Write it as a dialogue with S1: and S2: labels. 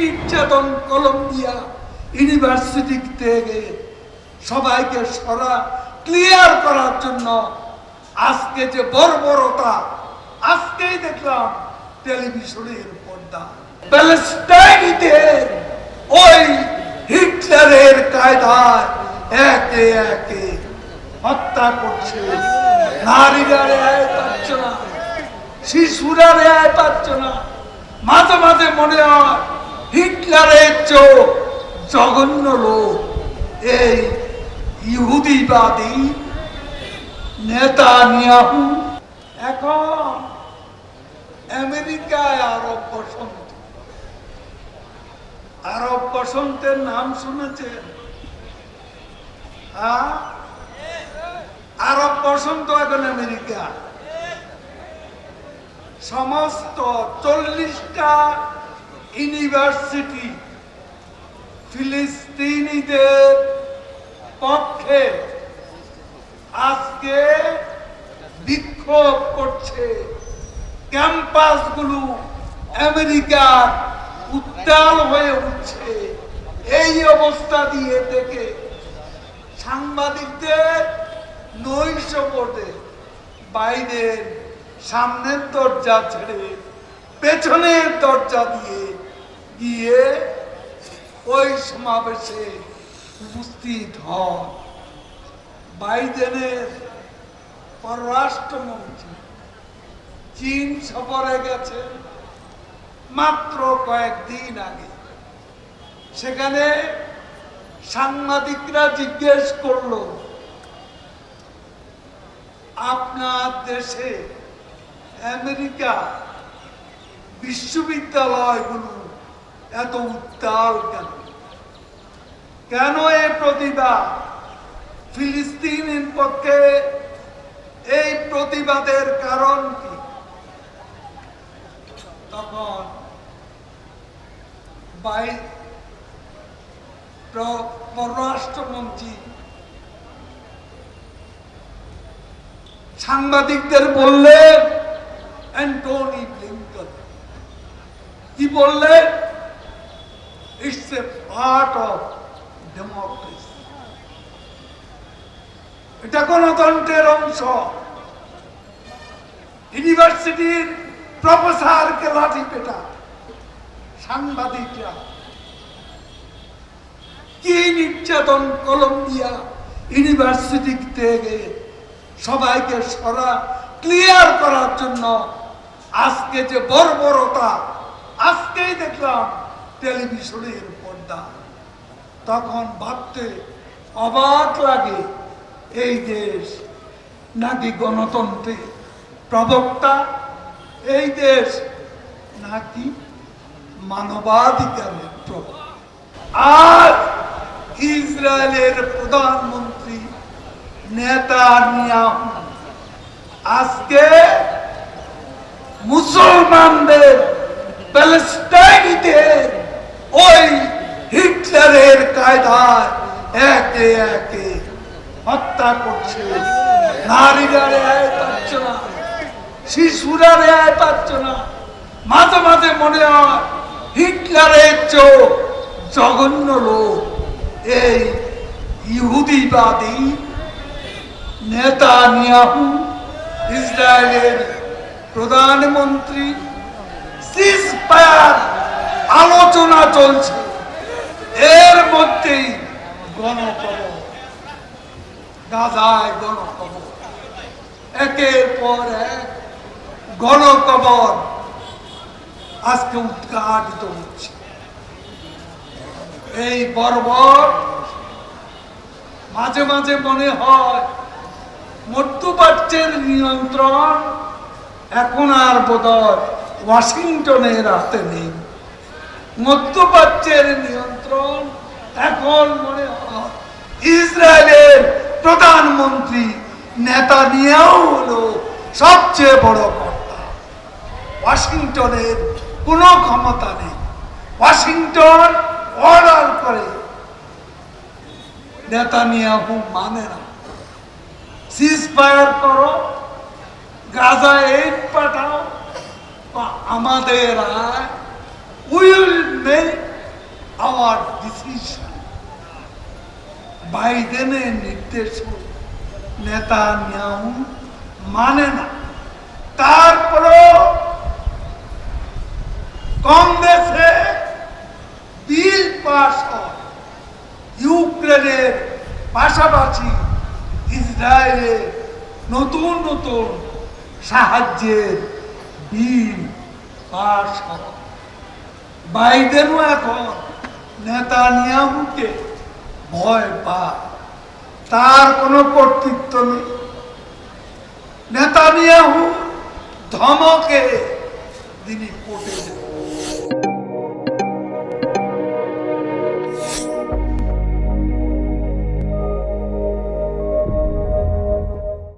S1: নির্যাতন Colombia university থেকে সবাইকে সরা ক্লিয়ার করার জন্য আজকে যে বর্বরতা, আজকেই দেখলাম টেলিভিশনের পর্দা। প্যালেস্টাইনিতে ওই হিটলারের কায়দায় একে একে হত্যা করছে। নারীরা রেহাই পাচ্ছ না, শিশুরা রেহাই পাচ্ছ না। মাঝে মাঝে মনে হয় হিটলারের চোখ জঘন্য লোক। এই ইহুদিবাদী নেতা নিয়াহু এখন আমেরিকায় আরব বসন্ত। আরব বসন্তের নাম শুনেছেন? হ্যাঁ? আরব বসন্ত এখন আমেরিকা। সমস্ত চল্লিশটা ইউনিভার্সিটি, ফিলিস্তিনিদের পক্ষে আজকে বিক্ষোভ করছে। ক্যাম্পাসগুলো আমেরিকার উত্তাল হয়ে উঠছে। এই অবস্থা দিয়ে দেখে সাংবাদিকদের নৈশ বোর্ডে বাইরের সামনের দরজা ছেড়ে পেছনের দরজা দিয়ে গিয়ে ওই সমাবেশে উপস্থিত হন। বাইডেনের পররাষ্ট্রমন্ত্রী। চীন সফরে গেছে মাত্র কয়েকদিন আগে। সেখানে সাংবাদিকরা জিজ্ঞেস করল, আপনার দেশে আমেরিকা বিশ্ববিদ্যালয়গুলো এত উত্তাল কেন? কেন এ প্রতিবাদ ফিলিস্তিনের পক্ষে এই প্রতিবাদের কারণ কি? তখন পররাষ্ট্রমন্ত্রী সাংবাদিকদের বললেন, অ্যান্টনি বললেন it's a part of democracy এটা গণতন্ত্রের অংশ। ইউনিভার্সিটির প্রফেসরকে লাঠি পেটা, সাংবাদিকরা। কি নির্যাতন কলম্বিয়া ইউনিভার্সিটি থেকে সবাইকে সরা ক্লিয়ার করার জন্য আজকে যে বর্বরতা আজকেই দেখলাম টেলিভিশনের পর্দা। তখন ভাবতে অবাক লাগে, এই দেশ নাকি গণতন্ত্রে প্রবক্তা? এই দেশ নাকি মানবাধিকারের প্রবক্তা? আজ ইসরায়েলের প্রধানমন্ত্রী নেতা আজকে মুসলমানদের প্যালেস্টাইনিদের ওই হিটলারের কায়দায় একে একে হত্যা করছে। নারীরা রেহাই পাচ্ছ না, শিশুরা রেহাই পাচ্ছ না। মাঝে মাঝে মনে হয় হিটলারের চোখ জঘন্য লোক। এই ইহুদিবাদী নেতা নিয়াহু ইসরায়েলের প্রধানমন্ত্রী আলোচনা চলছে। এর মধ্যেই গণকবর। গণকবর। একের পর এক গণকবর আজকে উদ্ঘাটিত হচ্ছে। এই বর্বর মাঝে মাঝে মনে হয় মধ্যপ্রাচ্যের নিয়ন্ত্রণ এখন আর বোধহয় ওয়াশিংটনের হাতে নেই। মধ্যপ্রাচ্যের নিয়ন্ত্রণ এখন মনে ইসরায়েলের প্রধানমন্ত্রী নেতা নিয়েও হলো সবচেয়ে বড় কর্তা। ওয়াশিংটনের কোনো ক্ষমতা নেই। ওয়াশিংটন অর্ডার করে। নেতানিয়াহু মানে না। সিজ ফায়ার করো গাজা এইড পাঠাও আমাদের উইল মেক হওয়ার ডিসিশন। বাইডেনের নির্দেশ নেতা নিয়ম মানে না। তারপরও কংগ্রেসে বিল হয় ইউক্রেনের পাশাপাশি ইসরায়েলের নতুন নতুন সাহায্যের বিল আর সারা। এখন নেতানিয়াহুকে ভয় পা তার কোনো কর্তৃত্ব নেই। নেতানিয়াহু ধমকে তিনি কোটে